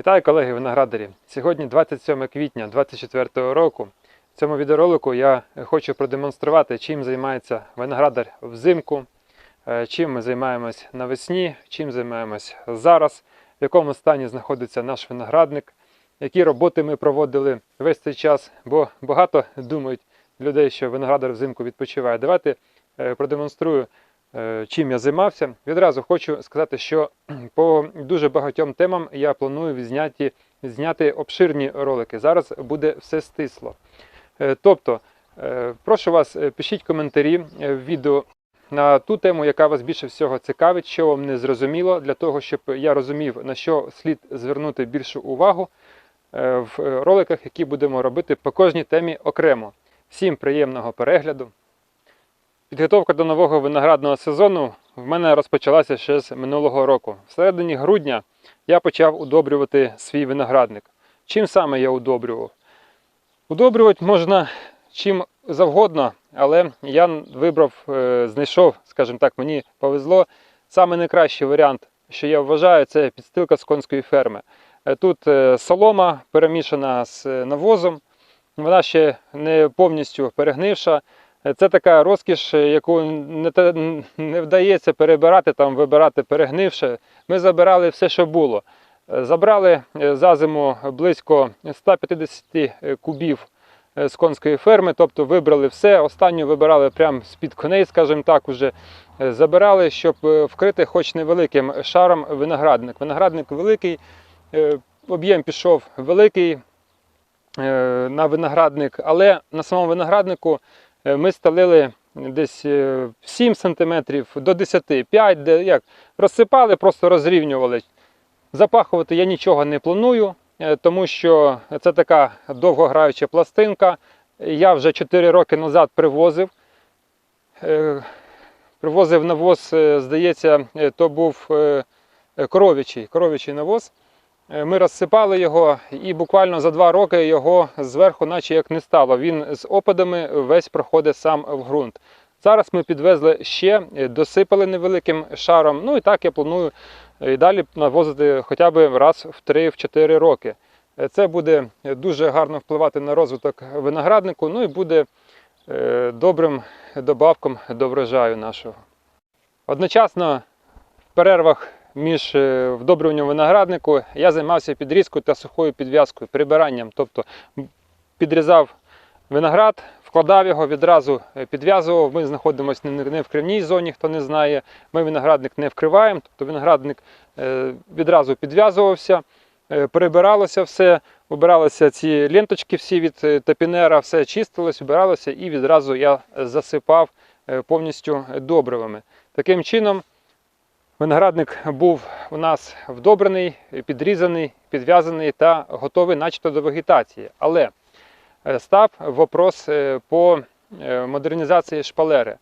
Вітаю колеги виноградарі! Сьогодні 27 квітня 2024 року. В цьому відеоролику я хочу продемонструвати, чим займається виноградар взимку, е, чим ми займаємось навесні, чим займаємось зараз, в якому стані знаходиться наш виноградник, які роботи ми проводили весь цей час, бо багато думають людей, що виноградар взимку відпочиває. Давайте е, продемонструю, чим я займався. Відразу хочу сказати, що по дуже багатьом темам я планую відзняти, зняти обширні ролики. Зараз буде все стисло. Е, Тобто, е, прошу вас, е, пишіть коментарі е, в відео на ту тему, яка вас більше всього цікавить, що вам не зрозуміло, для того, щоб я розумів, на що слід звернути більшу увагу е, в е, роликах, які будемо робити по кожній темі окремо. Всім приємного перегляду. Підготовка до нового виноградного сезону в мене розпочалася ще з минулого року. В середині грудня я почав удобрювати свій виноградник. Чим саме я удобрював? Удобрювати можна чим завгодно, але я вибрав, е, знайшов, скажімо так, мені повезло. Саме найкращий варіант, що я вважаю, це підстилка з конської ферми. Е, Тут е, солома перемішана з навозом, вона ще не повністю перегнивша. Це така розкіш, е, яку не, не вдається перебирати, там, вибирати перегнивше. Ми забирали все, що було. Е, Забрали е, за зиму близько 150 кубів з конської ферми, тобто вибрали все. Останню вибирали прямо з-під коней, скажімо так, уже забирали, щоб вкрити хоч невеликим шаром виноградник. Виноградник великий, об'єм пішов великий на виноградник, але на самому винограднику ми стелили десь е, 7 см до 10, 5, де як розсипали, просто розрівнювали. Запахувати я нічого не планую, е, тому що це така довгограюча пластинка. Я вже 4 роки назад привозив. Е, Привозив навоз, е, здається, е, то був е, е, коров'ячий, коров'ячий навоз. Е, Ми розсипали його і буквально за два роки його зверху, наче як не стало. Він з опадами весь проходить сам в ґрунт. Зараз ми підвезли ще, е, досипали невеликим шаром. Ну і так я планую і далі навозити хоча б раз в 3-4 роки. Е, Це буде дуже гарно впливати на розвиток винограднику, ну і буде е, добрим добавком до врожаю нашого. Одночасно в перервах між е, вдобрюванням винограднику я займався підрізкою та сухою підв'язкою, прибиранням. Тобто підрізав виноград, вкладав його, відразу е, підв'язував. Ми знаходимося не в кривній зоні, хто не знає. Ми виноградник не вкриваємо, тобто виноградник е, відразу підв'язувався, перебиралося все, вибиралися ці ленточки всі від топінера, все чистилось, вибиралося і відразу я засипав повністю добривами. Таким чином, виноградник був у нас вдобрений, підрізаний, підв'язаний та готовий начебто до вегетації. Але е, став вопрос е, по е, модернізації шпалери.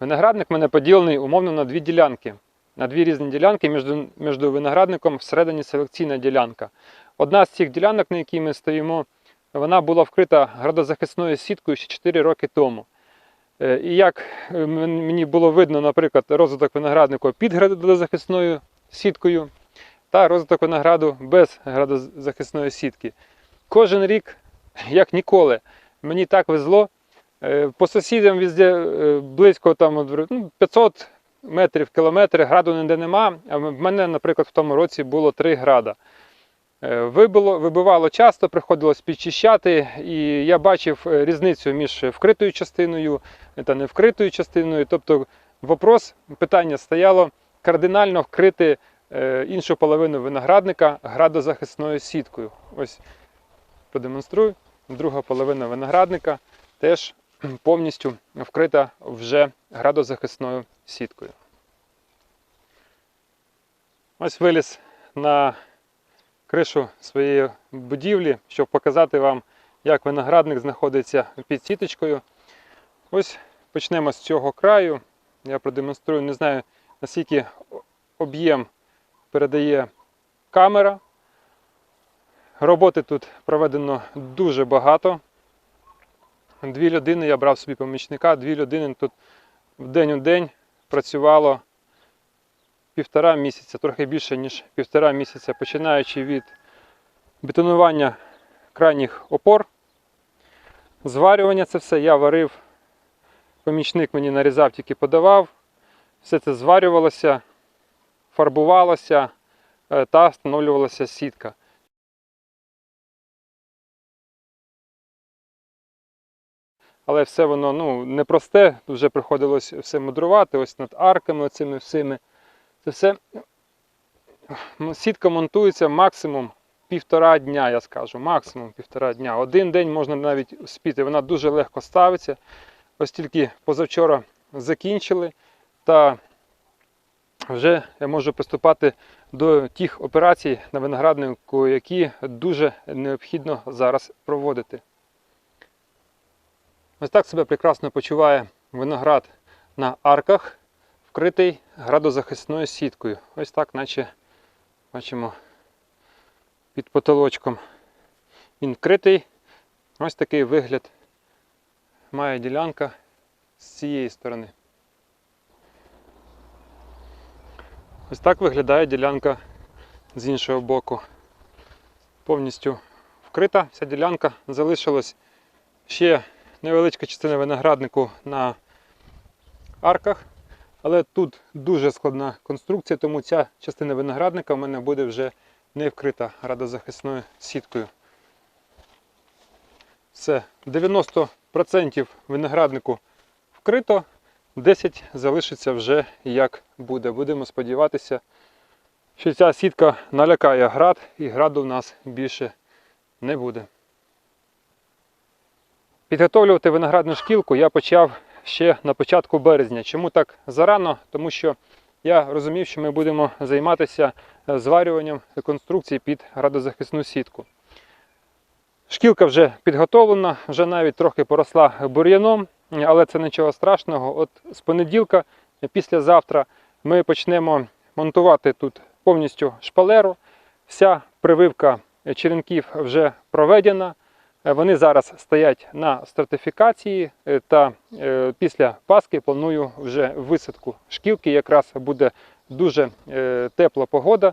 Виноградник в мене поділений умовно на дві ділянки. На дві різні ділянки між, між виноградником всередині селекційна ділянка. Одна з цих ділянок, на якій ми стоїмо, вона була вкрита градозахисною сіткою ще 4 роки тому. Е, І як е, мені було видно, наприклад, розвиток винограднику під градозахисною сіткою та розвиток винограду без градозахисної сітки. Кожен рік, як ніколи, мені так везло. Е, По сусідам везде е, близько там, ну, 500 метрів, кілометри, граду ніде нема. А в мене, наприклад, в тому році було 3 града. Е, Вибило, вибивало часто, приходилось підчищати, і я бачив е, різницю між вкритою частиною та невкритою частиною. Тобто вопрос, питання стояло кардинально вкрити е, іншу половину виноградника градозахисною сіткою. Ось продемонструю. Друга половина виноградника теж повністю вкрита вже градозахисною сіткою. Ось виліз на кришу своєї будівлі, щоб показати вам, як виноградник знаходиться під сіточкою. Ось почнемо з цього краю. Я продемонструю, не знаю, наскільки об'єм передає камера. Роботи тут проведено дуже багато. Дві людини, я брав собі помічника, дві людини тут в день у день працювало півтора місяця, трохи більше, ніж півтора місяця, починаючи від бетонування крайніх опор, зварювання це все я варив. Помічник мені нарізав, тільки подавав. Все це зварювалося, фарбувалося е, та встановлювалася сітка. Але все воно ну, непросте, вже приходилось все мудрувати, ось над арками оцими всіми. Це все ну, сітка монтується максимум півтора дня, я скажу, максимум півтора дня. Один день можна навіть спіти, вона дуже легко ставиться. Ось тільки позавчора закінчили, та вже я можу приступати до тих операцій на винограднику, які дуже необхідно зараз проводити. Ось так себе прекрасно почуває виноград на арках, вкритий градозахисною сіткою. Ось так, наче бачимо під потолочком. Він вкритий. Ось такий вигляд має ділянка з цієї сторони. Ось так виглядає ділянка з іншого боку. Повністю вкрита вся ділянка. Залишилось ще невеличка частина винограднику на арках. Але тут дуже складна конструкція, тому ця частина виноградника в мене буде вже не вкрита радозахисною сіткою. Все, 90% винограднику вкрито, 10 залишиться вже як буде. Будемо сподіватися, що ця сітка налякає град і граду в нас більше не буде. Підготовлювати виноградну шкілку я почав ще на початку березня. Чому так зарано? Тому що я розумів, що ми будемо займатися е, зварюванням конструкції під градозахисну сітку. Шкілка вже підготовлена, вже навіть трохи поросла бур'яном, але це нічого страшного. От з понеділка, післязавтра, ми почнемо монтувати тут повністю шпалеру. Вся прививка черенків вже проведена. Е, Вони зараз стоять на стратифікації е, та е, після Пасхи планую вже висадку шкілки. Якраз буде дуже тепла погода,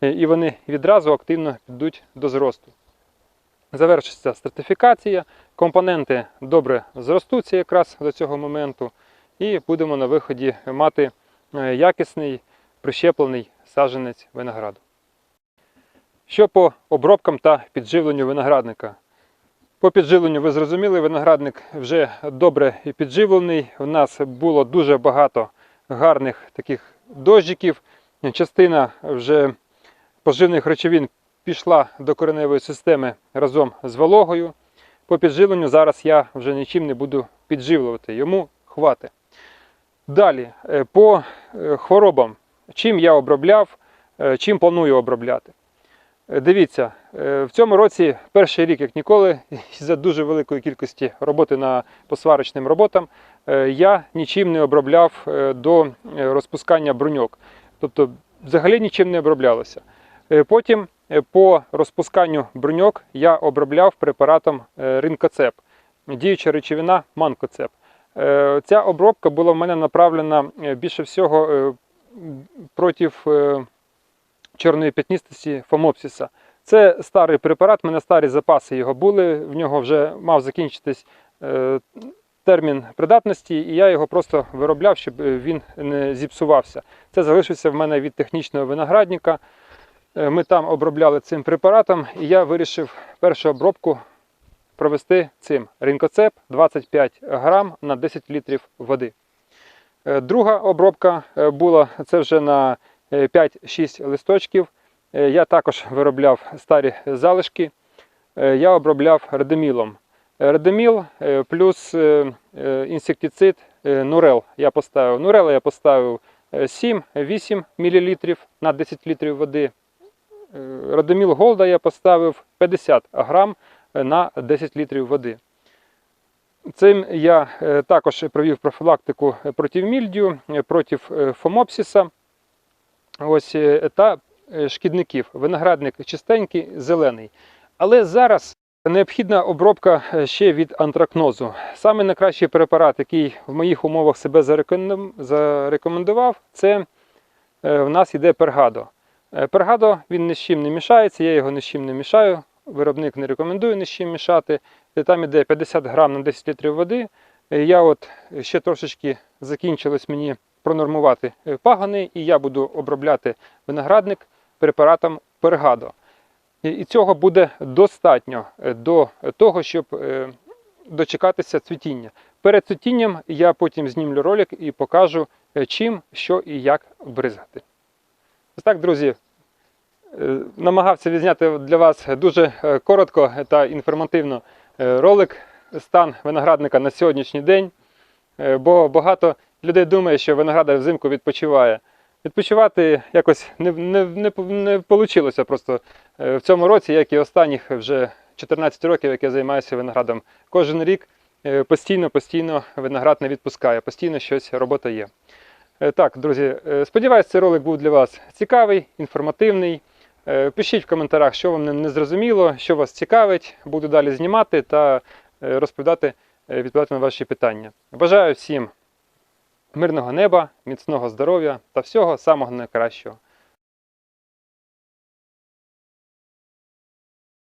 і вони відразу активно підуть до зросту. Завершиться стратифікація, компоненти добре зростуться якраз до цього моменту, і будемо на виході мати якісний прищеплений саджанець винограду. Що по обробкам та підживленню виноградника? По підживленню ви зрозуміли, виноградник вже добре підживлений. У нас було дуже багато гарних таких дощиків. Частина вже поживних речовин пішла до кореневої системи разом з вологою. По підживленню зараз я вже нічим не буду підживлювати, йому хватить. Далі, е, по е, хворобам, чим я обробляв, е, чим планую обробляти. Дивіться, в цьому році перший рік, як ніколи, за дуже великої кількості роботи на посварочним роботам, е, я нічим не обробляв е, до е, розпускання бруньок. Тобто взагалі нічим не оброблялося. Е, Потім е, по розпусканню бруньок я обробляв препаратом е, ринкоцеп, діюча речовина манкоцеп. Е, Ця обробка була в мене направлена е, більше всього е, проти е, чорної п'ятнистості фомопсіса. Це старий препарат, в мене старі запаси його були, в нього вже мав закінчитись е, термін придатності, і я його просто виробляв, щоб е, він не зіпсувався. Це залишився в мене від технічного виноградника. Е, Ми там обробляли цим препаратом, і я вирішив першу обробку провести цим ринкоцеп 25 грам на 10 літрів води. Друга обробка була це вже на е, 5-6 листочків. Е, Я також виробляв старі залишки. Е, Я обробляв редемілом. Е, Редеміл е, плюс інсектицид Нурел я поставив. Нурела я поставив е, 7-8 мл на 10 літрів води. Редеміл Голда я поставив 50 грам на 10 літрів води. Цим я також провів профілактику проти мільдію, проти фомопсіса ось, та шкідників. Виноградник чистенький, зелений. Але зараз необхідна обробка е, ще від антракнозу. Саме найкращий препарат, який в моїх умовах себе зарекомендував, це е, в нас йде пергадо. Е, Пергадо він ні з чим не мішається, я його ні з чим не мішаю. Виробник не рекомендує ні з чим мішати. Е, Там іде 50 грам на 10 літрів води. Е, Я от ще трошечки закінчилось мені пронормувати е, пагони, і я буду обробляти виноградник препаратом Пергадо. І- цього буде достатньо е, до того, щоб е, дочекатися цвітіння. Перед цвітінням я потім знімлю ролик і покажу, е, чим, що і як бризгати. Ось так, друзі, намагався відзняти для вас дуже коротко та інформативно ролик стан виноградника на сьогоднішній день. Бо багато людей думає, що виноградар взимку відпочиває. Відпочивати якось не, не, не, не вийшло просто е, в цьому році, як і останніх вже 14 років, як я займаюся виноградом. Кожен рік е, постійно, постійно виноград не відпускає, постійно щось робота є. Е, Так, друзі, е, сподіваюся, цей ролик був для вас цікавий, інформативний. Е, Пишіть в коментарях, що вам не- зрозуміло, що вас цікавить. Буду далі знімати та е, розповідати, е, відповідати на ваші питання. Бажаю всім мирного неба, міцного здоров'я та всього самого найкращого.